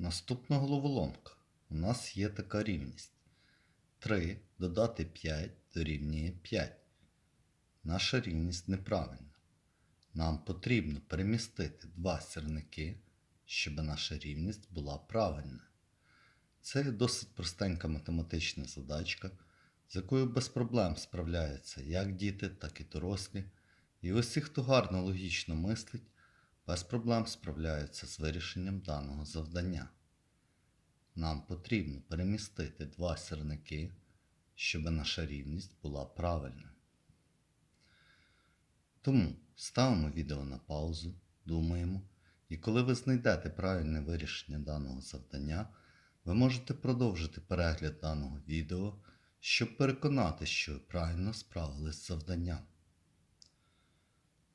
Наступна головоломка. У нас є така рівність. 3 додати 5 дорівнює 5. Наша рівність неправильна. Нам потрібно перемістити два сірники, щоб наша рівність була правильна. Це досить простенька математична задачка, з якою без проблем справляються як діти, так і дорослі. І усі, хто гарно логічно мислить, без проблем справляються з вирішенням даного завдання. Нам потрібно перемістити два сірники, щоб наша рівність була правильною. Тому ставимо відео на паузу, думаємо, і коли ви знайдете правильне вирішення даного завдання, ви можете продовжити перегляд даного відео, щоб переконати, що ви правильно справились з завданням.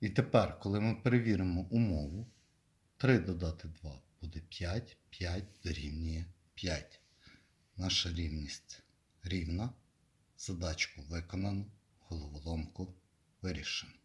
І тепер, коли ми перевіримо умову, 3 додати 2 буде 5, 5 дорівнює 5. Наша рівність рівна. Задачку виконано, головоломку вирішено.